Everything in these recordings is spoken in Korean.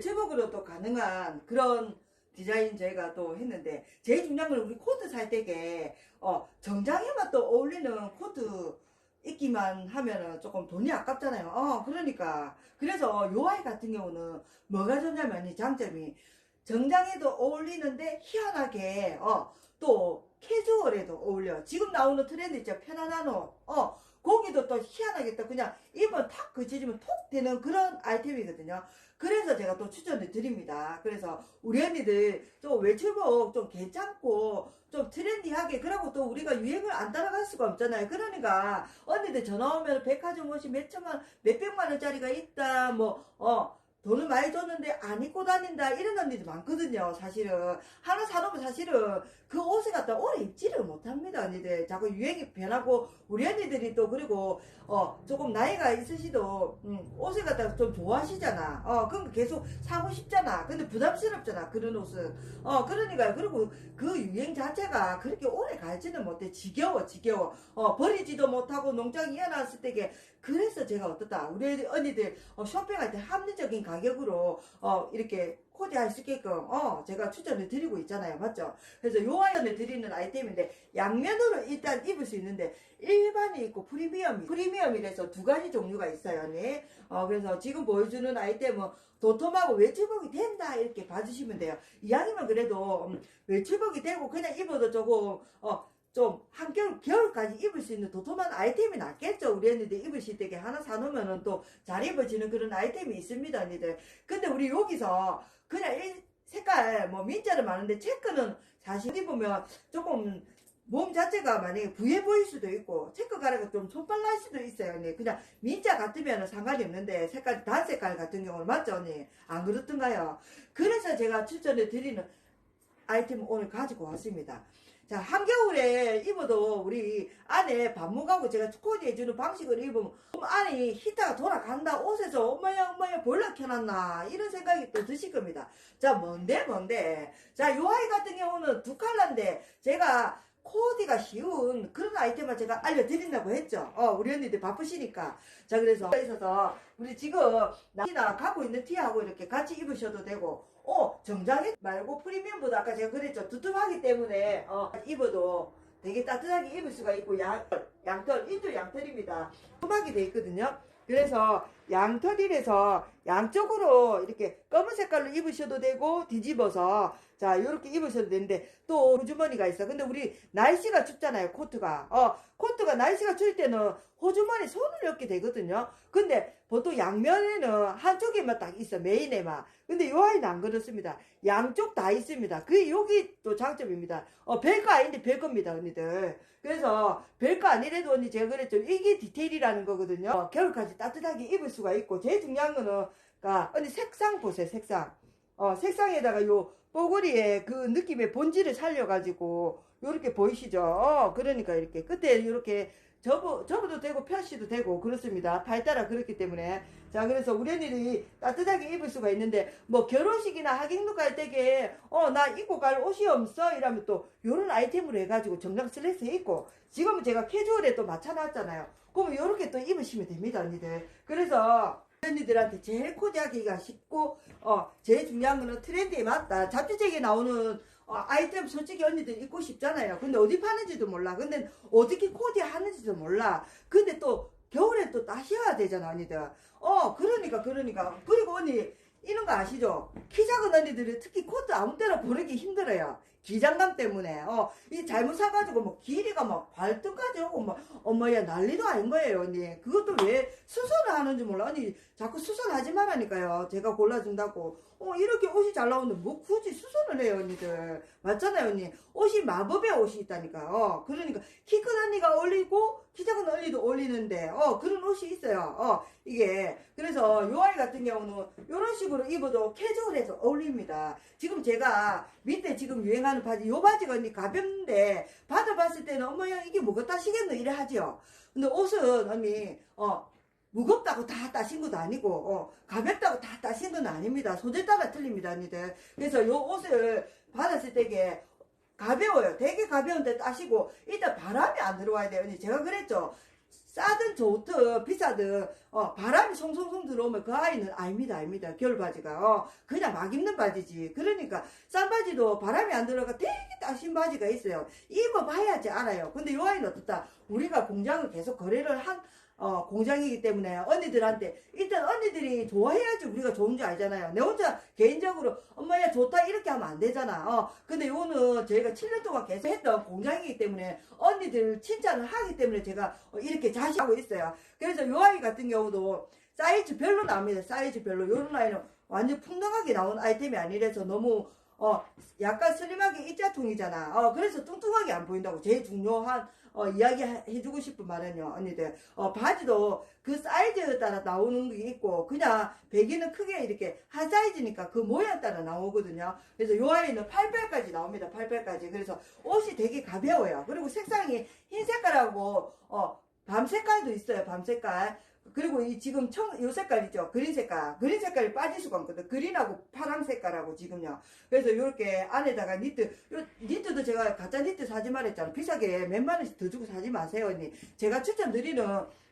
외출복으로도 가능한 그런 디자인 저희가 또 했는데 제일 중요한 건 우리 코트 살 때게 어 정장에만 또 어울리는 코트 입기만 하면은 조금 돈이 아깝잖아요. 어 그러니까 그래서 요 아이 같은 경우는 뭐가 좋냐면 이 장점이 정장에도 어울리는데 희한하게 어 또 캐주얼에도 어울려. 지금 나오는 트렌드 있죠. 편안한 옷. 어 거기도 또 희한하게 또 그냥 입은 탁 그치지면 톡 되는 그런 아이템이거든요. 그래서 제가 또 추천을 드립니다. 그래서 우리 언니들 좀 외출복 좀 괜찮고 좀 트렌디하게 그러고 또 우리가 유행을 안 따라갈 수가 없잖아요. 그러니까 언니들 전화 오면 백화점 옷이 몇 천만 몇 백만 원짜리가 있다 뭐 어 돈을 많이 줬는데 안 입고 다닌다 이런 언니들 많거든요 사실은. 하나 사놓으면 사실은 그 옷을 갖다 오래 입지를 못합니다 언니들. 자꾸 유행이 변하고 우리 언니들이 또 그리고 어 조금 나이가 있으시도 음, 옷을 갖다가 좀 좋아하시잖아. 어 그럼 계속 사고 싶잖아. 근데 부담스럽잖아 그런 옷은. 어 그러니까 그리고 그 유행 자체가 그렇게 오래 갈지는 못해. 지겨워 지겨워. 어 버리지도 못하고 농장 이어놨을 때게 그래서 제가 어떻다. 우리 언니들 어, 쇼핑할 때 합리적인 가격으로 어 이렇게 코디할 수 있게끔 어 제가 추천을 드리고 있잖아요. 맞죠? 그래서 요 아이언을 드리는 아이템인데 양면으로 일단 입을 수 있는데 일반이 있고 프리미엄이 프리미엄이라서 두 가지 종류가 있어요 네. 어 그래서 지금 보여주는 아이템은 도톰하고 외출복이 된다 이렇게 봐주시면 돼요. 이왕이면 그래도 음, 외출복이 되고 그냥 입어도 조금 어 좀 한겨울 겨울까지 입을 수 있는 도톰한 아이템이 낫겠죠? 우리 언니들 입으실 때게 하나 사놓으면은 또 잘 입어지는 그런 아이템이 있습니다 언니들. 근데 우리 여기서 그냥 이 색깔 뭐 민자는 많은데 체크는 사실 입으면 조금 몸 자체가 만약에 부해 보일 수도 있고 체크 가루가 좀 손빨 날 수도 있어요 언니. 그냥 민자 같으면 상관이 없는데 색깔 단 색깔 같은 경우는 맞죠 언니? 안 그렇던가요? 그래서 제가 추천을 드리는 아이템 오늘 가지고 왔습니다 자, 한겨울에 입어도 우리 안에 반목하고 제가 코디 해주는 방식을 입으면 안에 히터가 돌아간다. 옷에서 엄마야, 엄마야, 볼락 켜놨나. 이런 생각이 또 드실 겁니다. 자, 뭔데, 뭔데. 자, 요 아이 같은 경우는 두 칼라인데 제가 코디가 쉬운 그런 아이템을 제가 알려드린다고 했죠. 어, 우리 언니들 바쁘시니까. 자, 그래서 있어서 우리 지금 나이나 갖고 있는 티하고 이렇게 같이 입으셔도 되고 어, 정장이 말고 프리미엄보다 아까 제가 그랬죠. 두툼하기 때문에 어, 입어도 되게 따뜻하게 입을 수가 있고 양, 양털, 인조 양털입니다. 투박이 돼 있거든요. 그래서 양털이라서 양쪽으로 이렇게 검은 색깔로 입으셔도 되고 뒤집어서 자 이렇게 입으셔도 되는데 또 호주머니가 있어. 근데 우리 날씨가 춥잖아요. 코트가. 어 코트가 날씨가 추울 때는 호주머니 손을 넣게 되거든요. 근데 보통 양면에는 한쪽에만 딱 있어 메인에만. 근데 요 아이는 안 그렇습니다. 양쪽 다 있습니다. 그게 여기 또 장점입니다. 어 별거 아닌데 별겁니다 언니들. 그래서 별거 아니래도 언니 제가 그랬죠. 이게 디테일이라는 거거든요. 어, 겨울까지 따뜻하게 입을 수가 있고 제일 중요한 거는 가 언니 색상 보세요 색상. 어 색상에다가 요 뽀글이의 그 느낌의 본질을 살려가지고 요렇게 보이시죠? 어, 그러니까 이렇게 끝에 이렇게 접어, 접어도 되고 펴시도 되고 그렇습니다. 타에 따라 그렇기 때문에 자 그래서 우리 언니들이 따뜻하게 입을 수가 있는데 뭐 결혼식이나 하객룩 갈 때게 어 나 입고 갈 옷이 없어 이러면 또 요런 아이템으로 해가지고 정장 슬래스 입고 지금은 제가 캐주얼에 또 맞춰놨잖아요. 그러면 요렇게 또 입으시면 됩니다 언니들. 그래서 언니들한테 제일 코디하기가 쉽고 어 제일 중요한 거는 트렌드에 맞다. 잡지책에 나오는 어, 아이템 솔직히 언니들 입고 싶잖아요. 근데 어디 파는지도 몰라. 근데 어떻게 코디하는지도 몰라. 근데 또 겨울에 또 따셔야 되잖아 언니들. 어 그러니까 그러니까. 그리고 언니 이런 거 아시죠? 키 작은 언니들이 특히 코트 아무 때나 보내기 힘들어요 기장감 때문에 어 이 잘못 사가지고 뭐 길이가 막 발등까지 오고 막 엄마야 난리도 아닌 거예요. 언니. 그것도 왜 수선을 하는지 몰라. 언니 자꾸 수선하지 말라니까요. 제가 골라준다고. 어 이렇게 옷이 잘 나오는데 뭐 굳이 수선을 해요 언니들. 맞잖아요 언니. 옷이 마법의 옷이 있다니까요 어, 그러니까 키 큰 언니가 어울리고 키 작은 언니도 어울리는데 어 그런 옷이 있어요. 어 이게. 그래서 요 아이 같은 경우는 이런 식으로 입어도 캐주얼해서 어울립니다. 지금 제가 밑에 지금 유행하는 바지 요 바지가 언니 가볍는데 받아봤을 때는 어머야 이게 뭐가 따시겠노 이래 하죠 근데 옷은 언니 어 무겁다고 다 따신 것도 아니고 어, 가볍다고 다 따신 건 아닙니다. 소재 따라 틀립니다, 언니들. 그래서 요 옷을 받았을 때게 가벼워요. 되게 가벼운데 따시고 일단 바람이 안 들어와야 돼요. 언니 제가 그랬죠. 싸든 좋든 비싸든 어, 바람이 송송송 들어오면 그 아이는 아닙니다 아닙니다. 겨울 바지가 어, 그냥 막 입는 바지지. 그러니까 싼 바지도 바람이 안 들어가 되게 따신 바지가 있어요. 입어봐야지 알아요. 근데 요 아이는 어떻다? 우리가 공장을 계속 거래를 한 어, 공장이기 때문에 언니들한테 일단 언니들이 좋아해야지 우리가 좋은 줄 알잖아요. 내 혼자 개인적으로 엄마야 좋다 이렇게 하면 안 되잖아. 어, 근데 요거는 저희가 7년 동안 계속 했던 공장이기 때문에 언니들 칭찬을 하기 때문에 제가 어, 이렇게 자시하고 있어요. 그래서 요 아이 같은 경우도 사이즈 별로 나옵니다. 사이즈 별로 요런 아이는 완전 풍성하게 나온 아이템이 아니라서 너무 어 약간 슬림하게 입자통이잖아. 어 그래서 뚱뚱하게 안 보인다고 제일 중요한 어, 이야기 해- 해주고 싶은 말은요, 언니들. 어, 바지도 그 사이즈에 따라 나오는 게 있고, 그냥 배기는 크게 이렇게 한 사이즈니까 그 모양 따라 나오거든요. 그래서 요 아이는 8배까지 나옵니다, 8배까지. 그래서 옷이 되게 가벼워요. 그리고 색상이 흰 색깔하고, 어, 밤 색깔도 있어요, 밤 색깔. 그리고 이 지금 청, 요 색깔 있죠? 그린 색깔. 그린 색깔이 빠질 수가 없거든. 그린하고 파랑 색깔하고 지금요. 그래서 요렇게 안에다가 니트, 요 니트도 제가 가짜 니트 사지 말했잖아. 비싸게 몇만 원씩 더 주고 사지 마세요, 언니. 제가 추천드리는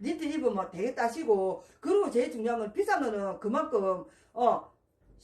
니트 입으면 되게 따시고, 그리고 제일 중요한 건 비싼 거는 그만큼, 어,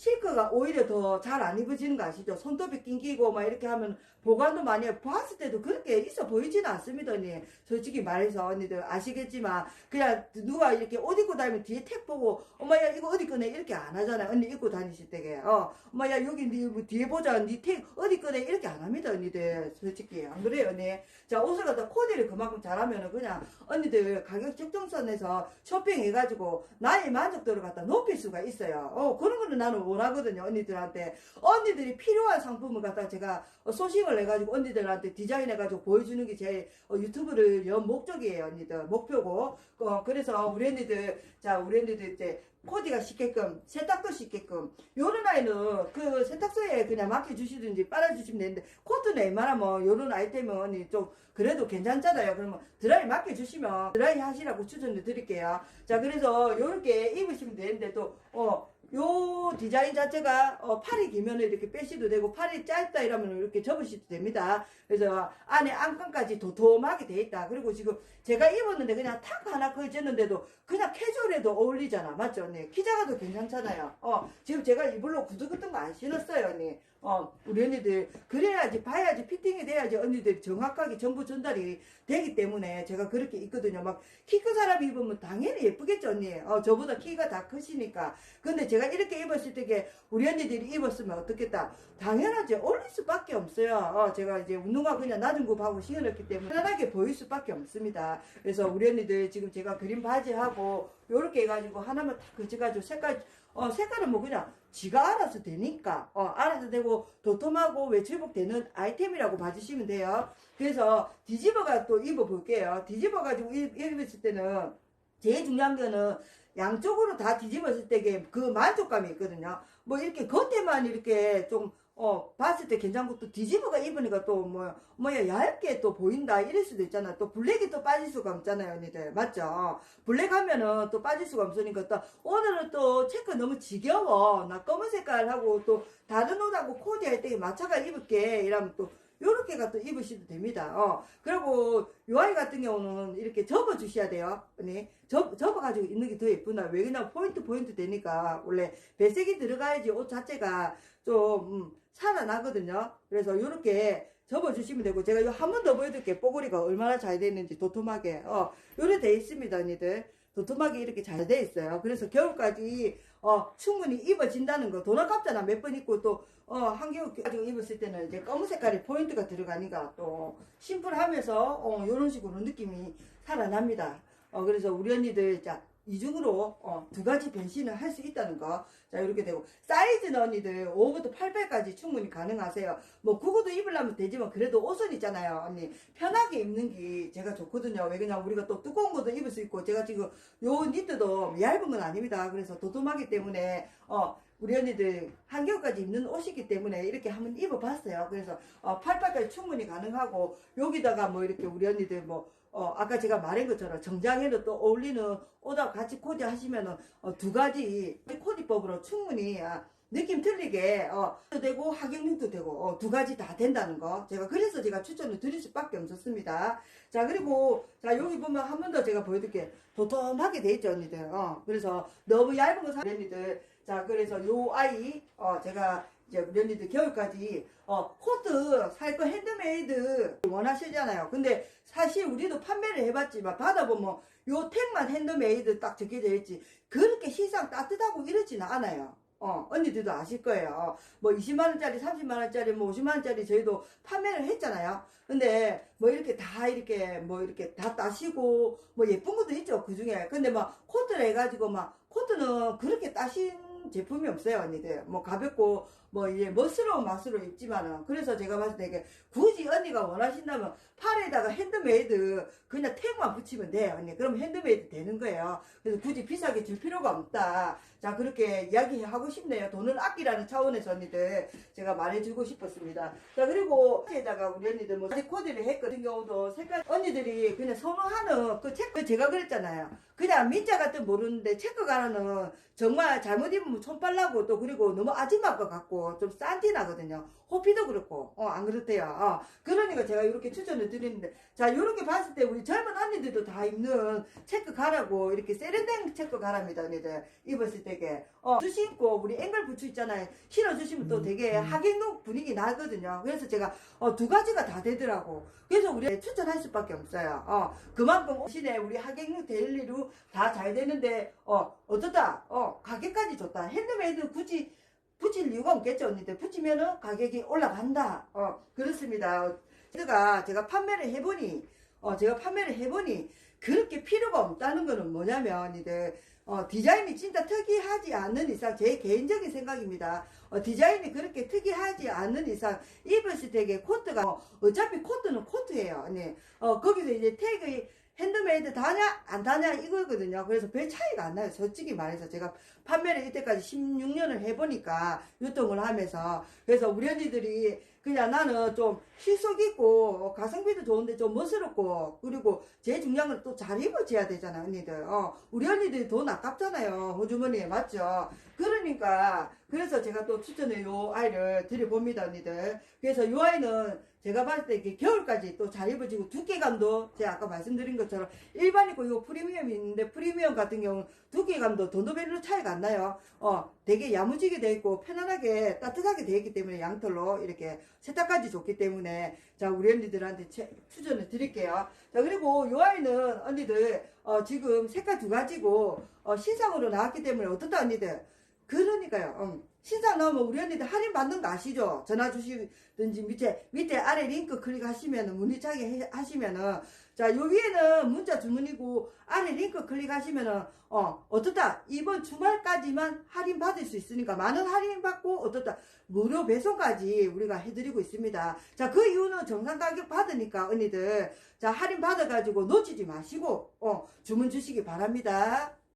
실크가 오히려 더 잘 안 입어지는 거 아시죠? 손톱이 낑기고 막 이렇게 하면 보관도 많이 해요. 봤을 때도 그렇게 있어 보이지는 않습니다, 언니. 솔직히 말해서 언니들 아시겠지만 그냥 누가 이렇게 옷 입고 다니면 뒤에 택 보고 엄마야 이거 어디 거네 이렇게 안 하잖아요. 언니 입고 다니실 때게. 어, 엄마야 여기 네 뭐 뒤에 보자. 네택 어디 거네 이렇게 안 합니다, 언니들. 솔직히 안 그래요, 언니. 자 옷을 갖다 코디를 그만큼 잘하면은 그냥 언니들 가격 적정선에서 쇼핑해가지고 나의 만족도를 갖다 높일 수가 있어요. 어 그런 거는 나는 원하거든요, 언니들한테. 언니들이 필요한 상품을 갖다 제가 어, 소싱을 해가지고 언니들한테 디자인해가지고 보여주는 게 제 유튜브를 연 목적이에요, 언니들. 목표고. 어, 그래서 우리 언니들, 자, 우리 언니들 이제 코디가 쉽게끔, 세탁도 쉽게끔. 요런 아이는 그 세탁소에 그냥 맡겨주시든지 빨아주시면 되는데, 코트는 웬만하면 요런 아이템은 좀 그래도 괜찮잖아요. 그러면 드라이 맡겨주시면 드라이 하시라고 추천을 드릴게요. 자, 그래서 요렇게 입으시면 되는데 또, 어, 요 디자인 자체가 어, 팔이 길면 이렇게 빼시도 되고 팔이 짧다 이러면 이렇게 접으셔도 됩니다. 그래서 안에 안감까지 도톰하게 돼 있다. 그리고 지금 제가 입었는데 그냥 탁 하나 걸쳤는데도 그냥 캐주얼에도 어울리잖아. 맞죠, 언니? 키 작아도 괜찮잖아요. 어, 지금 제가 이불로 구두 같은 거 안 신었어요, 언니. 어, 우리 언니들 그래야지 봐야지 피팅이 돼야지 언니들이 정확하게 정보 전달이 되기 때문에 제가 그렇게 입거든요. 막 키 큰 사람이 입으면 당연히 예쁘겠죠, 언니. 어, 저보다 키가 다 크시니까. 근데 제가 이렇게 입었을 때 우리 언니들이 입었으면 어떻겠다. 당연하지. 어울릴 수밖에 없어요. 어, 제가 이제 운동화 그냥 낮은 굽하고 신었기 때문에 편하게 보일 수밖에 없습니다. 그래서 우리 언니들 지금 제가 그린 바지하고 요렇게 해가지고 하나만 딱 그쳐가지고 색깔 어, 색깔은 뭐 그냥 지가 알아서 되니까 어, 알아서 되고 도톰하고 외출복 되는 아이템이라고 봐주시면 돼요. 그래서 뒤집어가 또 입어볼게요. 뒤집어가지고 입- 입었을 때는 제일 중요한 거는 양쪽으로 다 뒤집었을 때그 만족감이 있거든요. 뭐 이렇게 겉에만 이렇게 좀 어, 봤을 때 괜찮고 또 뒤집어가 입으니까 또 뭐, 뭐야, 얇게 또 보인다. 이럴 수도 있잖아. 또 블랙이 또 빠질 수가 없잖아요, 언니들. 맞죠? 블랙 하면은 또 빠질 수가 없으니까 또 오늘은 또 체크 너무 지겨워. 나 검은 색깔하고 또 다른 옷하고 코디할 때 맞춰가 입을게. 이러면 또 요렇게가 또 입으셔도 됩니다. 어. 그리고 요 아이 같은 경우는 이렇게 접어 주셔야 돼요. 언니. 접, 접어가지고 입는 게 더 예쁘나. 왜 그냥 포인트 포인트 되니까 원래 배색이 들어가야지 옷 자체가 좀 음, 살아나거든요. 그래서 요렇게 접어주시면 되고 제가 요 한 번 더 보여드릴게요. 뽀글이가 얼마나 잘 되는지 도톰하게 어 요래 돼 있습니다 언니들 도톰하게 이렇게 잘 돼 있어요. 그래서 겨울까지 어 충분히 입어진다는 거 돈 아깝잖아 몇 번 입고 또 어 한겨울 가지고 입었을 때는 이제 검은 색깔이 포인트가 들어가니까 또 심플하면서 어 요런 식으로 느낌이 살아납니다. 어 그래서 우리 언니들 자 이중으로 어, 두 가지 변신을 할 수 있다는 거. 자, 이렇게 되고. 사이즈는 언니들 5부터 8배까지 충분히 가능하세요. 뭐, 구구도 입으려면 되지만, 그래도 옷은 있잖아요. 언니. 편하게 입는 게 제가 좋거든요. 왜 그냥 우리가 또 두꺼운 것도 입을 수 있고, 제가 지금 요 니트도 얇은 건 아닙니다. 그래서 도톰하기 때문에, 어, 우리 언니들 한겨울까지 입는 옷이기 때문에 이렇게 한번 입어봤어요. 그래서 어, 팔팔까지 충분히 가능하고 여기다가 뭐 이렇게 우리 언니들 뭐 어, 아까 제가 말한 것처럼 정장에도 또 어울리는 옷하고 같이 코디 하시면은 어, 두 가지 코디법으로 충분히 아, 느낌 틀리게 어 되고 하객육도 되고 어, 두 가지 다 된다는 거 제가 그래서 제가 추천을 드릴 수밖에 없었습니다. 자 그리고 자 여기 보면 한 번 더 제가 보여드릴게 도톰하게 돼 있죠 언니들. 어 그래서 너무 얇은 거 언니들 자 그래서 요 아이 어 제가 이제 언니들 겨울까지 어 코트 살 거 핸드메이드 원하시잖아요. 근데 사실 우리도 판매를 해봤지만 받아보면 요 택만 핸드메이드 딱 적혀져 있지 그렇게 시상 따뜻하고 이러지는 않아요. 어, 언니들도 아실 거예요. 어, 뭐 20만원짜리, 30만원짜리, 뭐 50만원짜리 저희도 판매를 했잖아요. 근데 뭐 이렇게 다 이렇게 뭐 이렇게 다 따시고 뭐 예쁜 것도 있죠. 그 중에. 근데 막 코트를 해가지고 막 코트는 그렇게 따신 제품이 없어요, 언니들. 뭐 가볍고 뭐 이제 멋스러운 맛으로 입지만은 그래서 제가 봤을 때 이게 굳이 언니가 원하신다면 팔에다가 핸드메이드 그냥 택만 붙이면 돼 언니. 그럼 핸드메이드 되는 거예요. 그래서 굳이 비싸게 줄 필요가 없다. 자 그렇게 이야기하고 싶네요. 돈을 아끼라는 차원에서 언니들 제가 말해주고 싶었습니다. 자 그리고 에다가 우리 언니들 뭐 코디를 했거든 경우도 색깔 언니들이 그냥 선호하는 그 체크 제가 그랬잖아요. 그냥 민자 같은 모르는데 체크 가라는 정말 잘못 입으면 손빨라고 또 그리고 너무 아줌마 것 같고 좀 싼 티 나거든요. 호피도 그렇고. 어 안 그렇대요. 어, 그러니까 제가 이렇게 추천을 드리는데 자 이렇게 봤을 때 우리 젊은 언니들도 다 입는 체크 가라고 이렇게 세련된 체크 가랍니다. 언니들. 입었을 때게. 어 신고 우리 앵글 부츠 있잖아요. 신어 주시면 또 되게 하객룩 분위기 나거든요. 그래서 제가 어, 두 가지가 다 되더라고. 그래서 우리 추천할 수밖에 없어요. 어 그만큼 시내 우리 하객룩 데일리로 다잘 되는데 어 어떻다 어 가격까지 좋다. 핸드메이드 굳이 붙일 이유가 없겠죠 언니들. 붙이면은 가격이 올라간다. 어 그렇습니다. 제가 제가 판매를 해보니 어 제가 판매를 해보니 그렇게 필요가 없다는 거는 뭐냐면 언니들 어 디자인이 진짜 특이하지 않는 이상 제 개인적인 생각입니다. 어 디자인이 그렇게 특이하지 않는 이상 입었을 때게 코트가 어, 어차피 코트는 코트예요 언니. 어 거기서 이제 태그 핸드메이드 다냐 안 다냐 이거거든요. 그래서 별 차이가 안 나요. 솔직히 말해서 제가 판매를 이때까지 16년을 해보니까 유통을 하면서. 그래서 우리 언니들이 그냥 나는 좀 실속 있고 가성비도 좋은데 좀 멋스럽고 그리고 제일 중요한 건 또 잘 입어줘야 되잖아 언니들. 어, 우리 언니들이 돈 아깝잖아요. 호주머니에 맞죠? 그러니까 그래서 제가 또 추천해 요 아이를 드려봅니다 언니들. 그래서 요 아이는 제가 봤을 때 이게 겨울까지 또 잘 입어지고 두께감도 제가 아까 말씀드린 것처럼 일반 있고 요 프리미엄이 있는데 프리미엄 같은 경우는 두께감도 돈도 별로 차이가 안 나요. 어, 되게 야무지게 돼 있고 편안하게 따뜻하게 돼 있기 때문에 양털로 이렇게 세탁까지 좋기 때문에 자 우리 언니들한테 채- 추천을 드릴게요. 자 그리고 요 아이는 언니들 어, 지금 색깔 두 가지고 어, 신상으로 나왔기 때문에 어떻다 언니들 그러니까요. 음. 신상 나오면 우리 언니들 할인 받는 거 아시죠? 전화 주시든지 밑에 밑에 아래 링크 클릭하시면은 문의차게 해- 하시면은 자 요 위에는 문자 주문이고 아래 링크 클릭하시면은 어 어떻다 이번 주말까지만 할인 받을 수 있으니까 많은 할인 받고 어떻다 무료 배송까지 우리가 해드리고 있습니다. 자 그 이유는 정상 가격 받으니까 언니들 자 할인 받아가지고 놓치지 마시고 어 주문 주시기 바랍니다.